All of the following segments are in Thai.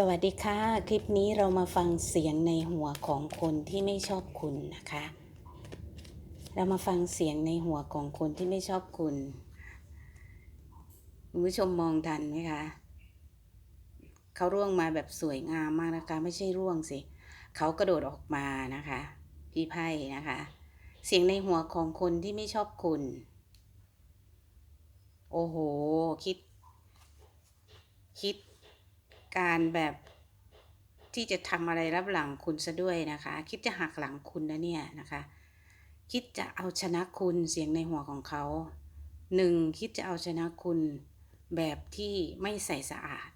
สวัสดีค่ะ คลิปนี้เรามาฟังเสียงในหัวของคนที่ไม่ชอบคุณนะคะ เรามาฟังเสียงในหัวของคนที่ไม่ชอบคุณคุณผู้ชมมองทันไหมคะเขาร่วงมาแบบสวยงามมากนะคะไม่ใช่ร่วงสิเขากระโดดออกมานะคะ พี่ไพ่นะคะ เสียงในหัวของคนที่ไม่ชอบคุณ โอ้โห คิด คิด การแบบที่จะทำอะไรรับหลังคุณซะด้วยนะคะ คิดจะหักหลังคุณนะเนี่ยนะคะ คิดจะเอาชนะคุณเสียงในหัวของเขาหนึ่งคิดจะเอาชนะคุณแบบที่ไม่ใส่สะอาด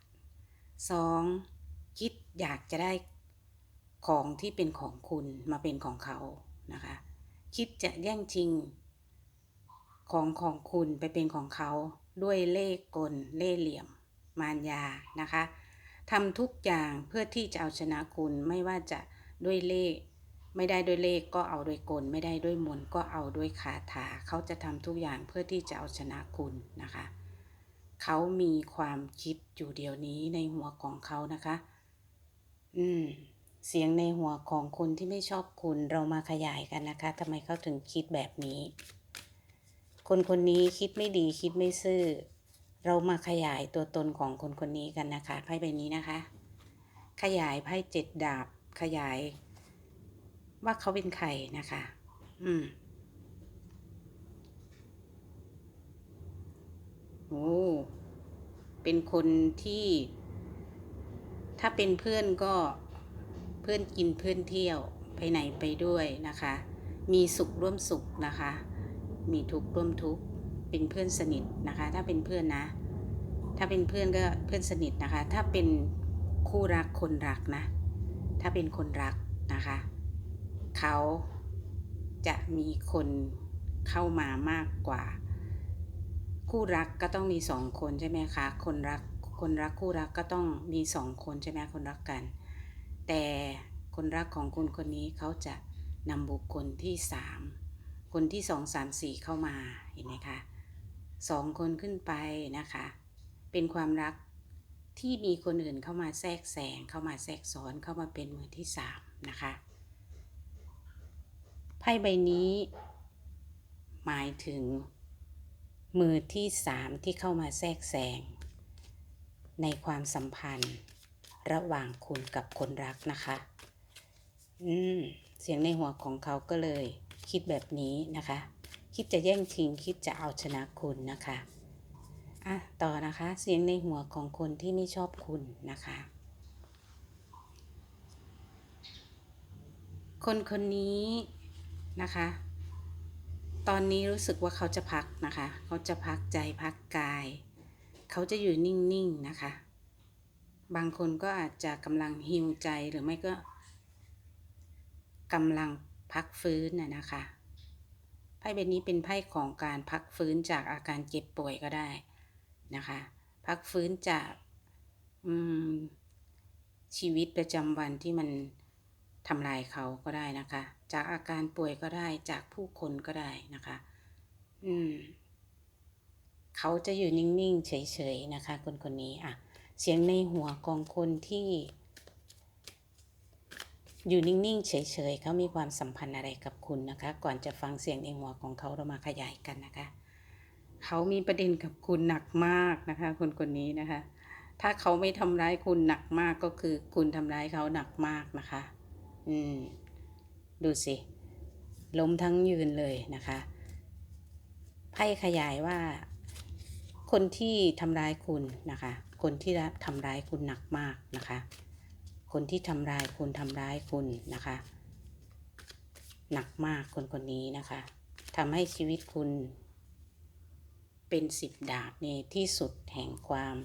สองคิดอยากจะได้ของที่เป็นของคุณมาเป็นของเขานะคะ คิดจะแย่งชิง ของของคุณไปเป็นของเขาด้วยเล่กลเล่เหลี่ยม มารยานะคะ ทำทุกอย่างเพื่อที่จะเอาชนะคุณไม่ว่าจะด้วยเลข ไม่ได้ด้วยเลขก็เอาด้วยกล ไม่ได้ด้วยมนก็เอาด้วยคาถา เขาจะทำทุกอย่างเพื่อที่จะเอาชนะคุณนะคะ เขามีความคิดอยู่เดียวนี้ในหัวของเขานะคะ อืม เสียงในหัวของคนที่ไม่ชอบคุณเรามาขยายกันนะคะทำไมเขาถึงคิดแบบนี้ คนคนนี้คิดไม่ดีคิดไม่ซื่อ เรามาขยายตัวตนของคนคนนี้กันนะคะไพ่ใบนี้นะคะ ขยายไพ่เจ็ดดาบขยาย ว่าเขาเป็นใครนะคะ อืมโอ้เป็นคนที่ ถ้าเป็นเพื่อนก็เพื่อนกินเพื่อนเที่ยวไปไหนไปด้วยนะคะ มีสุขร่วมสุขนะคะ มีทุกข์ร่วมทุกข์ เป็นเพื่อนสนิทนะคะ ถ้าเป็นเพื่อนนะ ถ้าเป็นเพื่อนก็เพื่อนสนิทนะคะ ถ้าเป็นคู่รักคนรักนะ ถ้าเป็นคนรักนะคะ เขาจะมีคนเข้ามามากกว่า คู่รักก็ต้องมีสองคนใช่ไหมคะ คนรักคนรักคู่รักก็ต้องมีสองคนใช่ไหมคนรักกัน แต่คนรักของคนคนนี้เขาจะนำบุคคลที่สามคนที่สองสามสี่เข้ามาเห็นไหมคะ สองคนขึ้นไปนะคะ เป็นความรักที่มีคนอื่นเข้ามาแทรกแซงเข้ามาแทรกซ้อนเข้ามาเป็นมือที่สามนะคะไพ่ใบนี้ หมายถึง มือที่สามที่เข้ามาแทรกแซงในความสัมพันธ์ระหว่างคุณกับคนรักนะคะ อืม เสียงในหัวของเขาก็เลยคิดแบบนี้นะคะ คิดจะแย่งชิง คิดจะเอาชนะคุณนะคะ อะ ต่อนะคะ เสียงในหัวของคนที่ไม่ชอบคุณนะคะ คนคนนี้นะคะ ตอนนี้รู้สึกว่าเขาจะพักนะคะ เขาจะพักใจพักกาย เขาจะอยู่นิ่งๆนะคะ บางคนก็อาจจะกำลังฮิวใจหรือไม่ก็กำลังพักฟื้นน่ะนะคะ ไพ่ใบนี้เป็นไพ่ของการพักฟื้นจากอาการเจ็บป่วยก็ได้นะคะ พักฟื้นจากชีวิตประจำวันที่มันทำลายเขาก็ได้นะคะ จากอาการป่วยก็ได้จากผู้คนก็ได้นะคะ อืม เขาจะอยู่นิ่ง ๆ เฉย ๆ นะคะ คนคนนี้อะ เสียงในหัวของคนที่ อยู่นิ่งๆ เฉยๆเขามีความสัมพันธ์อะไรกับคุณนะคะ ก่อนจะฟังเสียงในหัวของเขาเรามาขยายกันนะคะ เขามีประเด็นกับคุณหนักมากนะคะ คนคนนี้นะคะ ถ้าเขาไม่ทำร้ายคุณหนักมากก็คือคุณทำร้ายเขาหนักมากนะคะ อืม ดูสิ ล้มทั้งยืนเลยนะคะไพ่ขยายว่า คนที่ทำร้ายคุณนะคะ คนที่ทำร้ายคุณหนักมากนะคะ คนที่ทำร้ายคุณทำร้ายคุณนะคะ หนักมากคนคนนี้นะคะทำให้ชีวิตคุณ เป็นสิบดาบในที่สุดแห่งความ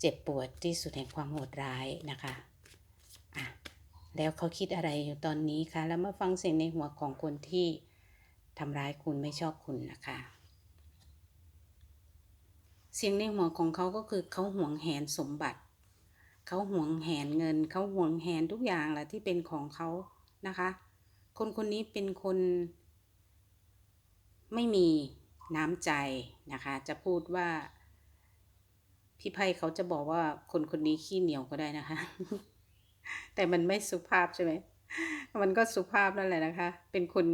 เจ็บปวดที่สุดแห่งความโหดร้ายนะคะอะแล้วเขาคิดอะไรอยู่ตอนนี้คะแล้วมาฟังเสียงในหัวของคนที่ทำร้ายคุณไม่ชอบคุณนะคะ เสียงในหัวของเขาก็คือเขาห่วงแหนสมบัติ เขาห่วงแหนเงิน เขาห่วงแหนทุกอย่างแหละที่เป็นของเขานะคะ คนคนนี้เป็นคน ไม่มีน้ำใจนะคะ จะพูดว่า พี่ไพ่เขาจะบอกว่าคนคนนี้ขี้เหนียวก็ได้นะคะ แต่มันไม่สุภาพใช่ไหมมันก็สุภาพนั่นแหละนะคะ เป็นคน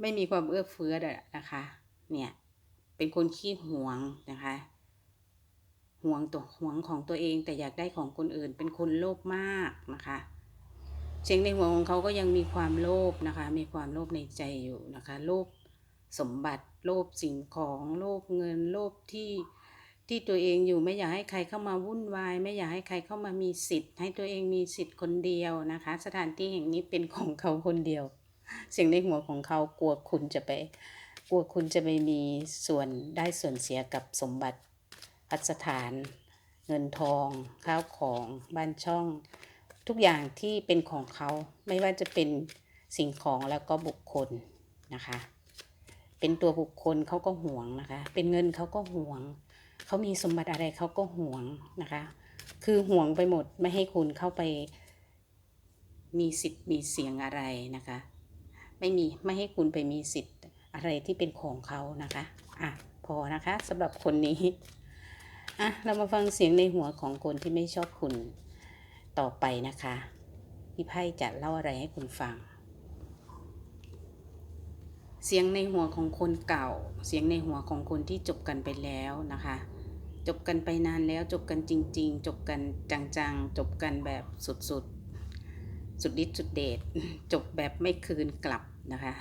ไม่มีความเอื้อเฟื้อนะคะ เนี่ย เป็นคนขี้หวงนะคะ หวงตัวหวงของตัวเองแต่อยากได้ของคนอื่น เป็นคนโลภมากนะคะเสียงในหัวของเขาก็ยังมีความโลภนะคะ มีความโลภในใจอยู่นะคะโลภสมบัติโลภสิ่งของโลภเงินโลภที่ที่ตัวเองอยู่ไม่อยากให้ใครเข้ามาวุ่นวาย ไม่อยากให้ใครเข้ามามีสิทธิ์ ให้ตัวเองมีสิทธิ์คนเดียวนะคะ สถานที่แห่งนี้เป็นของเขาคนเดียว เสียงในหัวของเขากลัวคุณจะไป กลัวคุณจะไปมีส่วนได้ส่วนเสียกับสมบัติ พัสถาน เงินทอง ข้าวของบ้านช่อง ทุกอย่างที่เป็นของเขาไม่ว่าจะเป็นสิ่งของแล้วก็บุคคลนะคะ เป็นตัวบุคคลเขาก็ห่วงนะคะ เป็นเงินเขาก็ห่วง เขามีสมบัติอะไรเขาก็ห่วงนะคะ คือห่วงไปหมดไม่ให้คุณเข้าไป มีสิทธิ์มีเสียงอะไรนะคะ ไม่มีไม่ให้คุณไปมีสิทธิ์อะไรที่เป็นของเขานะคะ อะ พอนะคะสำหรับคนนี้ อะ เรามาฟังเสียงในหัวของคนที่ไม่ชอบคุณต่อไปนะคะพี่ไพ่จะเล่าอะไรให้คุณฟัง เสียงในหัวของคนเก่า เสียงในหัวของคนที่จบกันไปแล้วนะคะ จบกันไปนานแล้วจบกันจริง ๆ จบกันจังๆ จบกันแบบสุดๆ สุดฤทธิ์สุดเดชจบแบบไม่คืนกลับนะคะ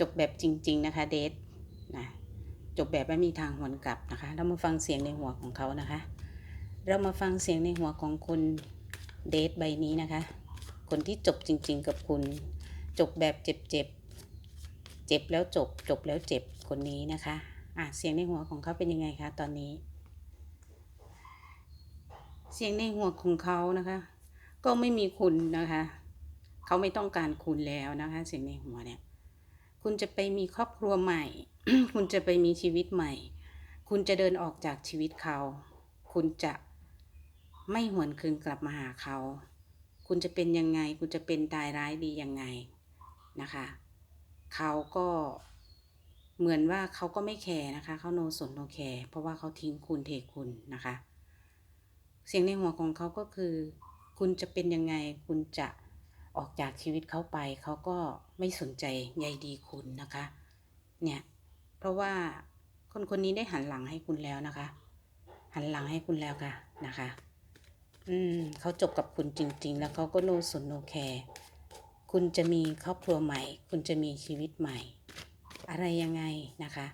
จบแบบจริง ๆ นะคะเดทนะ จบแบบไม่มีทางหวนกลับนะคะ เรามาฟังเสียงในหัวของเขานะคะ เรามาฟังเสียงในหัวของคนเดทใบนี้นะคะ คนที่จบจริง ๆ กับคุณ จบแบบเจ็บๆเจ็บแล้วจบ จบแล้วเจ็บคนนี้นะคะอะเสียงในหัวของเขาเป็นยังไงคะตอนนี้ เสียงในหัวของเขานะคะ ก็ไม่มีคุณนะคะ เขาไม่ต้องการคุณแล้วนะคะ เสียงในหัวเนี่ย คุณจะไปมีครอบครัวใหม่ คุณจะไปมีชีวิตใหม่ คุณจะเดินออกจากชีวิตเขา คุณจะไม่หวนคืนกลับมาหาเขา คุณจะเป็นยังไง คุณจะเป็นตายร้ายดียังไงนะคะ เขาก็เหมือนว่าเขาก็ไม่แคร์นะคะ เขาโนสนโนแคร์เพราะว่าเขาทิ้งคุณเทคุณนะคะ เสียงในหัวของเขาก็คือ คุณจะเป็นยังไง คุณจะออกจากชีวิตเขาไป เขาก็ไม่สนใจใยดีคุณนะคะ เนี่ย เพราะว่าคนคนนี้ได้หันหลังให้คุณแล้วนะคะ หันหลังให้คุณแล้วค่ะนะคะ อืมเขาจบกับคุณจริง ๆ แล้วเขาก็โนสนโนแคร์คุณจะมีครอบครัวใหม่ คุณจะมีชีวิตใหม่ อะไรยังไงนะคะ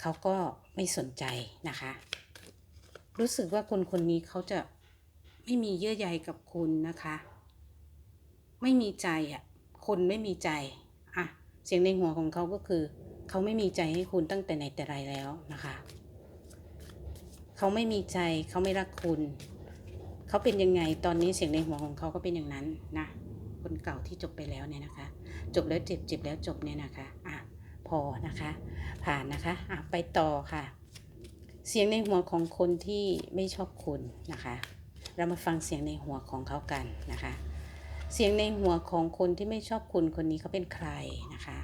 เขาก็ไม่สนใจนะคะ รู้สึกว่าคนคนนี้เขาจะไม่มีเยื่อใยกับคุณนะคะ ไม่มีใจอะคนไม่มีใจอะเสียงในหัวของเขาก็คือ เขาไม่มีใจให้คุณตั้งแต่ไหนแต่ไรแล้วนะคะ เขาไม่มีใจเขาไม่รักคุณ เขาเป็นยังไงตอนนี้เสียงในหัวของเขาก็เป็นอย่างนั้นนะคนเก่าที่จบไปแล้วเนี่ยนะคะ จบแล้วเจ็บเจ็บแล้วจบเนี่ยนะคะอะพอนะคะ ผ่านนะคะอะไปต่อค่ะ เสียงในหัวของคนที่ไม่ชอบคุณนะคะ เรามาฟังเสียงในหัวของเขากันนะคะ เสียงในหัวของคนที่ไม่ชอบคุณคนนี้เขาเป็นใครนะคะ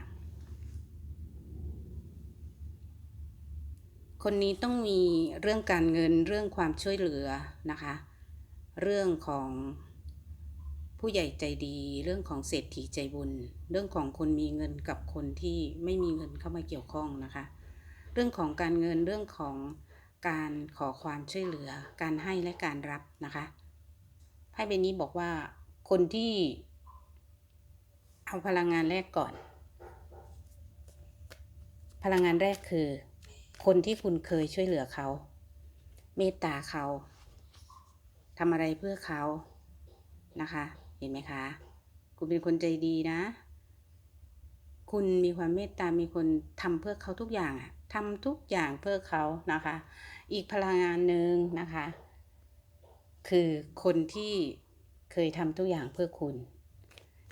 คนนี้ต้องมีเรื่องการเงินเรื่องความช่วยเหลือนะคะ เรื่องของผู้ใหญ่ใจดี เรื่องของเศรษฐีใจบุญ เรื่องของคนมีเงินกับคนที่ไม่มีเงินเข้ามาเกี่ยวข้องนะคะ เรื่องของการเงินเรื่องของการขอความช่วยเหลือ การให้และการรับนะคะไพ่ใบนี้บอกว่าคนที่เอาพลังงานแรกก่อน พลังงานแรกคือ คนที่คุณเคยช่วยเหลือเขา เมตตาเขาทำอะไรเพื่อเขานะคะ เห็นไหมคะ คุณเป็นคนใจดีนะ คุณมีความเมตตา มีคนทำเพื่อเขาทุกอย่างอะทำทุกอย่างเพื่อเขานะคะ อีกพลังงานหนึ่งนะคะ คือคนที่เคยทำทุกอย่างเพื่อคุณ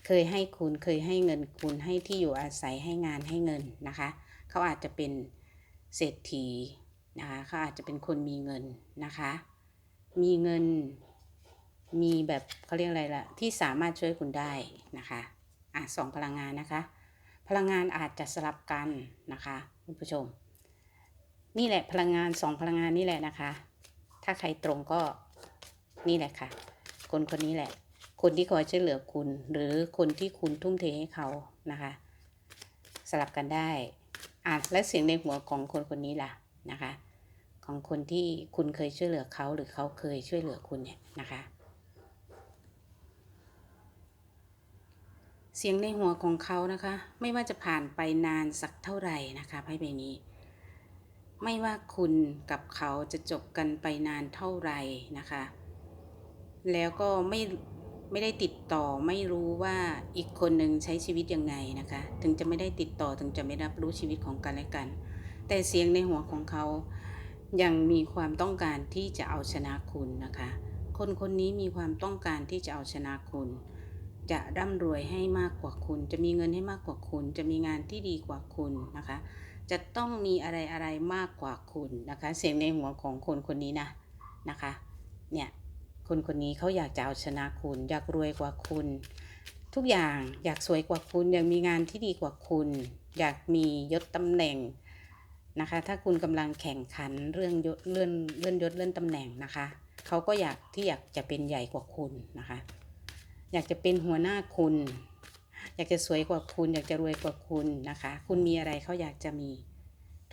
เคยให้คุณ เคยให้เงินคุณ ให้ที่อยู่อาศัย ให้งาน ให้เงินนะคะ เขาอาจจะเป็น เศรษฐีนะคะเขาอาจจะเป็นคนมีเงินนะคะ มีเงิน มีแบบเขาเรียกอะไรล่ะ ที่สามารถช่วยคุณได้นะคะอะสองพลังงานนะคะ พลังงานอาจจะสลับกันนะคะคุณผู้ชม นี่แหละพลังงานสองพลังงานนี่แหละนะคะ ถ้าใครตรงก็นี่แหละค่ะ คนคนนี้แหละ คนที่คอยช่วยเหลือคุณ หรือคนที่คุณทุ่มเทให้เขานะคะ สลับกันได้ อะและเสียงในหัวของคนคนนี้ล่ะนะคะ ของคนที่คุณเคยช่วยเหลือเขาหรือเขาเคยช่วยเหลือคุณเนี่ยนะคะ เสียงในหัวของเขานะคะ ไม่ว่าจะผ่านไปนานสักเท่าไหร่นะคะไพ่ใบนี้ ไม่ว่าคุณกับเขาจะจบกันไปนานเท่าไหร่นะคะ แล้วก็ไม่ ไม่ได้ติดต่อไม่รู้ว่าอีกคนหนึ่งใช้ชีวิตยังไงนะคะ ถึงจะไม่ได้ติดต่อถึงจะไม่รับรู้ชีวิตของกันและกัน แต่เสียงในหัวของเขายังมีความต้องการที่จะเอาชนะคุณนะคะ คนคนนี้มีความต้องการที่จะเอาชนะคุณ จะร่ำรวยให้มากกว่าคุณ จะมีเงินให้มากกว่าคุณ จะมีงานที่ดีกว่าคุณนะคะ จะต้องมีอะไรอะไรมากกว่าคุณนะคะ เสียงในหัวของคนคนนี้นะนะคะ เนี่ย คนคนนี้เขาอยากจะเอาชนะคุณ อยากรวยกว่าคุณ ทุกอย่างอยากสวยกว่าคุณ อยากมีงานที่ดีกว่าคุณ อยากมียศตำแหน่งนะคะ ถ้าคุณกำลังแข่งขันเรื่องยศเลื่อนเลื่อนยศเลื่อนตำแหน่งนะคะเขาก็อยากที่อยากจะเป็นใหญ่กว่าคุณนะคะ อยากจะเป็นหัวหน้าคุณ อยากจะสวยกว่าคุณ อยากจะรวยกว่าคุณนะคะ คุณมีอะไรเขาอยากจะมี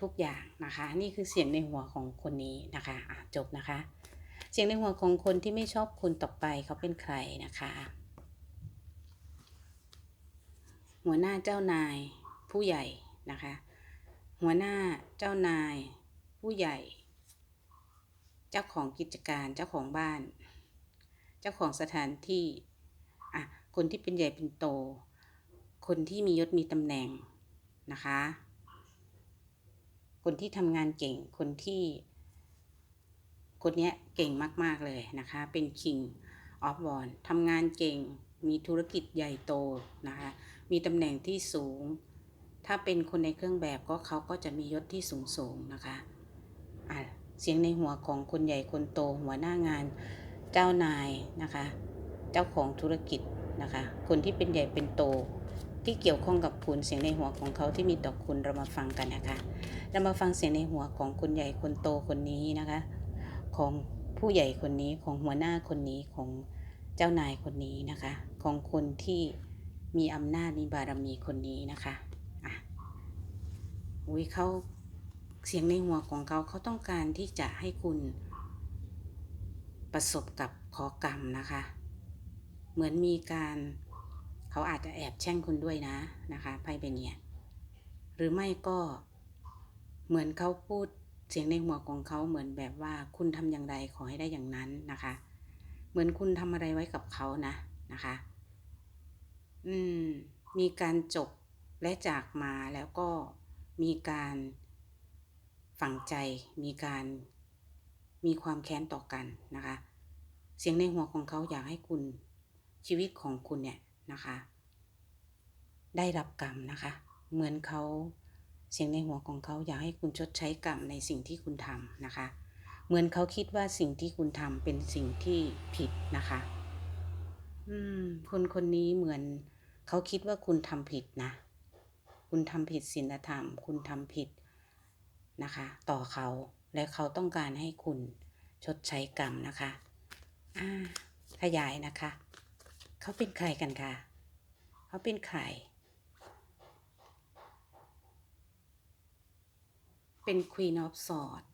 ทุกอย่างนะคะ นี่คือเสียงในหัวของคนนี้นะคะะจบนะคะ เสียงในหัวของคนที่ไม่ชอบคุณต่อไปเขาเป็นใครนะคะ หัวหน้าเจ้านาย ผู้ใหญ่นะคะ หัวหน้าเจ้านาย ผู้ใหญ่ เจ้าของกิจการเจ้าของบ้าน เจ้าของสถานที่อะคนที่เป็นใหญ่เป็นโต คนที่มียศมีตำแหน่งนะคะ คนที่ทำงานเก่งคนที่ คนนี้เก่งมาก ๆ เลยนะคะ เป็น King of w a n ทำงานเก่ง มีธุรกิจใหญ่โตนะคะ มีตำแหน่งที่สูง ถ้าเป็นคนในเครื่องแบบก็เขาก็จะมียศที่สูงสูงนะคะอะเสียงในหัวของคนใหญ่คนโตหัวหน้างานเจ้านายนะคะ เจ้าของธุรกิจนะคะ คนที่เป็นใหญ่เป็นโตที่เกี่ยวข้องกับคุณเสียงในหัวของเขาที่มีต่อคุณเรามาฟังกันนะคะ เรามาฟังเสียงในหัวของคนใหญ่คนโตคนนี้นะคะ ของผู้ใหญ่คนนี้ของหัวหน้าคนนี้ของเจ้านายคนนี้นะคะ ของคนที่มีอำนาจมีบารมีคนนี้นะคะอะอุ้ยเขาเสียงในหัวของเขาเขาต้องการที่จะให้คุณประสบกับขอกรรมนะคะ เหมือนมีการเขาอาจจะแอบแช่งคุณด้วยนะนะคะไพ่เป็นเนียหรือไม่ก็เหมือนเขาพูด เสียงในหัวของเขาเหมือนแบบว่าคุณทำอย่างไรขอให้ได้อย่างนั้นนะคะ เหมือนคุณทำอะไรไว้กับเขานะนะคะ อืม มีการจบและจากมาแล้วก็มีการฝังใจ มีการมีความแค้นต่อกันนะคะ เสียงในหัวของเขาอยากให้คุณชีวิตของคุณเนี่ยนะคะ ได้รับกรรมนะคะ เหมือนเขา เสียงในหัวของเขาอยากให้คุณชดใช้กรรมในสิ่งที่คุณทำนะคะ เหมือนเขาคิดว่าสิ่งที่คุณทำเป็นสิ่งที่ผิดนะคะ อืม คนคนนี้เหมือนเขาคิดว่าคุณทำผิดนะ คุณทำผิดศีลธรรม คุณทำผิดนะคะ ต่อเขาและเขาต้องการให้คุณชดใช้กรรมนะคะอ่าขยายนะคะ เขาเป็นใครกันคะเขาเป็นใคร เป็น Queen of Swords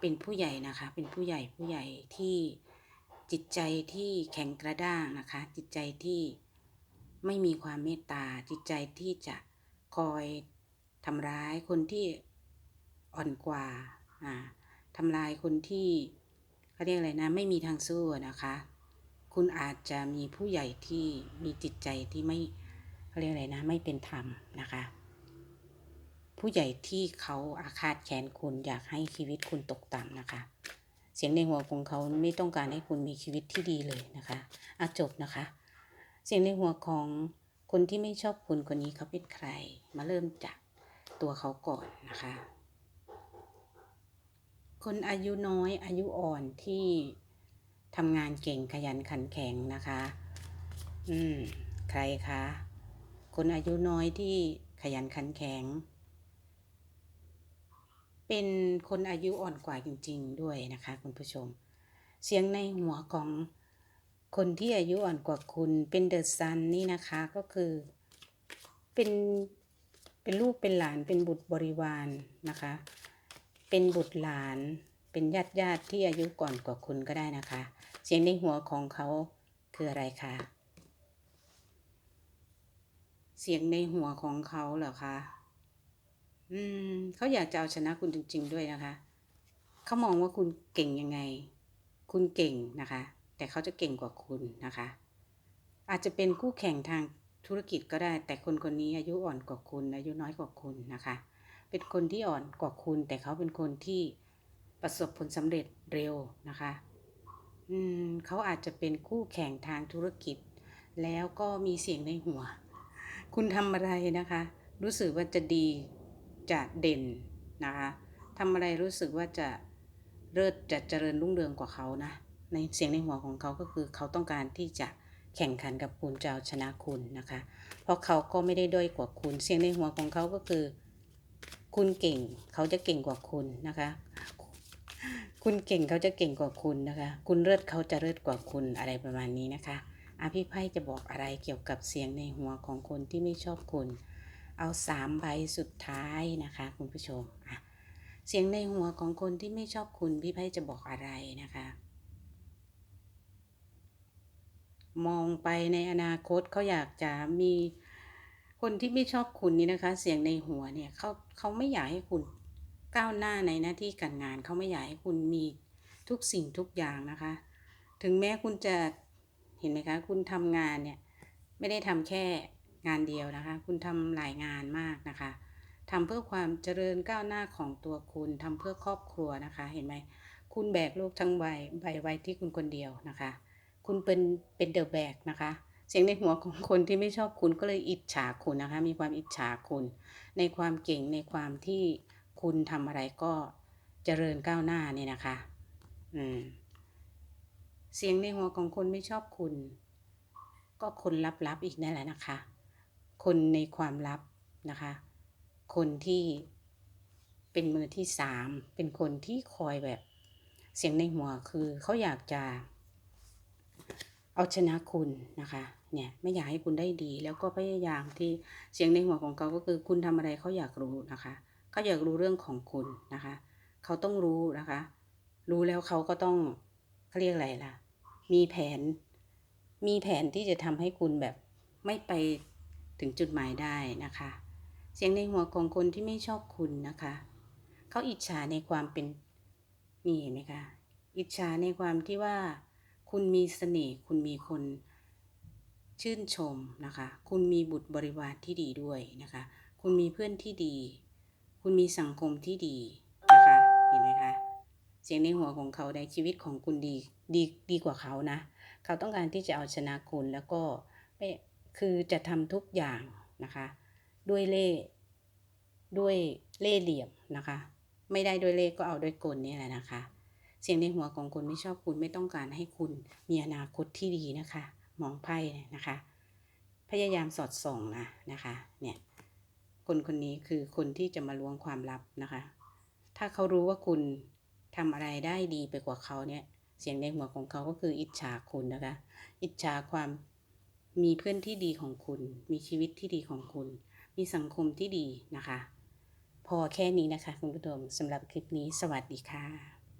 เป็นผู้ใหญ่นะคะ เป็นผู้ใหญ่ผู้ใหญ่ที่จิตใจที่แข็งกระด้างนะคะ จิตใจที่ไม่มีความเมตตา จิตใจที่จะคอยทำร้ายคนที่อ่อนกว่าอ่าทำลายคนที่เขาเรียกอะไรนะ ไม่มีทางสู้นะคะ คุณอาจจะมีผู้ใหญ่ที่มีจิตใจที่ไม่เขาเรียกอะไรนะ ไม่เป็นธรรมนะคะ ผู้ใหญ่ที่เขาอาฆาตแค้นคุณอยากให้ชีวิตคุณตกต่ำนะคะ เสียงในหัวของเขาไม่ต้องการให้คุณมีชีวิตที่ดีเลยนะคะอาจบนะคะ เสียงในหัวของคนที่ไม่ชอบคุณคนนี้เขาเป็นใคร มาเริ่มจากตัวเขาก่อนนะคะ คนอายุน้อยอายุอ่อนที่ทำงานเก่งขยันขันแข็งนะคะ อืม ใครคะ คนอายุน้อยที่ขยันขันแข็ง เป็นคนอายุอ่อนกว่าจริงๆด้วยนะคะ คุณผู้ชม เสียงในหัวของคนที่อายุอ่อนกว่าคุณเป็นเดอะซันนี่นะคะก็คือเป็นเป็นลูกเป็นหลานเป็นบุตรบริวารนนะคะ เป็นบุตรหลาน เป็นญาติญาติที่อายุก่อนกว่าคุณก็ได้นะคะ เสียงในหัวของเขาคืออะไรคะเสียงในหัวของเขาเหรอคะ อืมเขาอยากจะเอาชนะคุณจริง ๆ ด้วยนะคะเขามองว่าคุณเก่งยังไง คุณเก่งนะคะ แต่เขาจะเก่งกว่าคุณนะคะ อาจจะเป็นคู่แข่งทางธุรกิจก็ได้ แต่คนคนนี้อายุอ่อนกว่าคุณ อายุน้อยกว่าคุณนะคะ เป็นคนที่อ่อนกว่าคุณ แต่เขาเป็นคนที่ประสบผลสำเร็จเร็วนะคะอืมเขาอาจจะเป็นคู่แข่งทางธุรกิจ แล้วก็มีเสียงในหัว คุณทำอะไรนะคะ รู้สึกว่าจะดี จะเด่นนะคะทำอะไรรู้สึกว่าจะเลิศจะเจริญรุ่งเรืองกว่าเขานะ ในเสียงในหัวของเขาก็คือเขาต้องการที่จะแข่งขันกับคุณจะเอาชนะคุณนะคะ เพราะเขาก็ไม่ได้ด้อยกว่าคุณ เสียงในหัวของเขาก็คือ คุณเก่ง เขาจะเก่งกว่าคุณนะคะ คุณเก่งเขาจะเก่งกว่าคุณนะคะ คุณเลิศเขาจะเลิศกว่าคุณอะไรประมาณนี้นะคะอาพี่ไพ่จะบอกอะไรเกี่ยวกับเสียงในหัวของคนที่ไม่ชอบคุณ เอาสามใบสุดท้ายนะคะ คุณผู้ชมเสียงในหัวของคนที่ไม่ชอบคุณพี่ไพ่จะบอกอะไรนะคะ มองไปในอนาคตเขาอยากจะมีคนที่ไม่ชอบคุณนี่นะคะ เสียงในหัวเนี่ยเขาเขาไม่อยากให้คุณก้าวหน้าในหน้าที่การงานเขาไม่อยากให้คุณมีทุกสิ่งทุกอย่างนะคะ ถึงแม้คุณจะเห็นไหมคะ คุณทำงานเนี่ย ไม่ได้ทำแค่ งานเดียวนะคะ คุณทำหลายงานมากนะคะทำเพื่อความเจริญก้าวหน้าของตัวคุณทำเพื่อครอบครัวนะคะ เห็นไหมคุณแบกโลกทั้งใบใบไว้ที่คุณคนเดียวนะคะ คุณเป็นเป็นเดอะแบกนะคะ เสียงในหัวของคนที่ไม่ชอบคุณก็เลยอิจฉาคุณนะคะ มีความอิจฉาคุณ ในความเก่งในความที่คุณทำอะไรก็เจริญก้าวหน้าเนี่ยนะคะ อืม เสียงในหัวของคนไม่ชอบคุณ ก็คนลับๆอีกนั่นแหละนะคะ คนในความลับนะคะ คนที่เป็นมือที่สาม เป็นคนที่คอยแบบเสียงในหัวคือเขาอยากจะ เอาชนะคุณนะคะ เนี่ยไม่อยากให้คุณได้ดี แล้วก็พยายามที่เสียงในหัวของเขาก็คือคุณทำอะไรเขาอยากรู้นะคะเขาอยากรู้เรื่องของคุณนะคะ เขาต้องรู้นะคะ รู้แล้วเขาก็ต้องเขาเรียกอะไรล่ะ มีแผน มีแผนที่จะทำให้คุณแบบไม่ไป ถึงจุดหมายได้นะคะ เสียงในหัวของคนที่ไม่ชอบคุณนะคะ เขาอิจฉาในความเป็นนี่เห็นไหมคะ อิจฉาในความที่ว่า คุณมีเสน่ห์คุณมีคนชื่นชมนะคะ คุณมีบุตรบริวารที่ดีด้วยนะคะ คุณมีเพื่อนที่ดี คุณมีสังคมที่ดีนะคะ เห็นไหมคะ เสียงในหัวของเขาในชีวิตของคุณดีดีดีกว่าเขานะ เขาต้องการที่จะเอาชนะคุณแล้วก็ไม่ คือจะทำทุกอย่างนะคะ ด้วยเล่ด้วยเล่เหลี่ยมนะคะ ไม่ได้ด้วยเล่ก็เอาด้วยกลนี่แหละนะคะ เสียงในหัวของคุณไม่ชอบคุณไม่ต้องการให้คุณมีอนาคตที่ดีนะคะ มองไพ่นะคะ พยายามสอดส่องนะนะคะเนี่ยคนคนนี้คือคนที่จะมาล้วงความลับนะคะ ถ้าเขารู้ว่าคุณทำอะไรได้ดีไปกว่าเขาเนี่ย เสียงในหัวของเขาก็คืออิจฉาคุณนะคะ อิจฉาความ มีเพื่อนที่ดีของคุณ มีชีวิตที่ดีของคุณ มีสังคมที่ดีนะคะ พอแค่นี้นะคะคุณผู้ชมสำหรับคลิปนี้สวัสดีค่ะ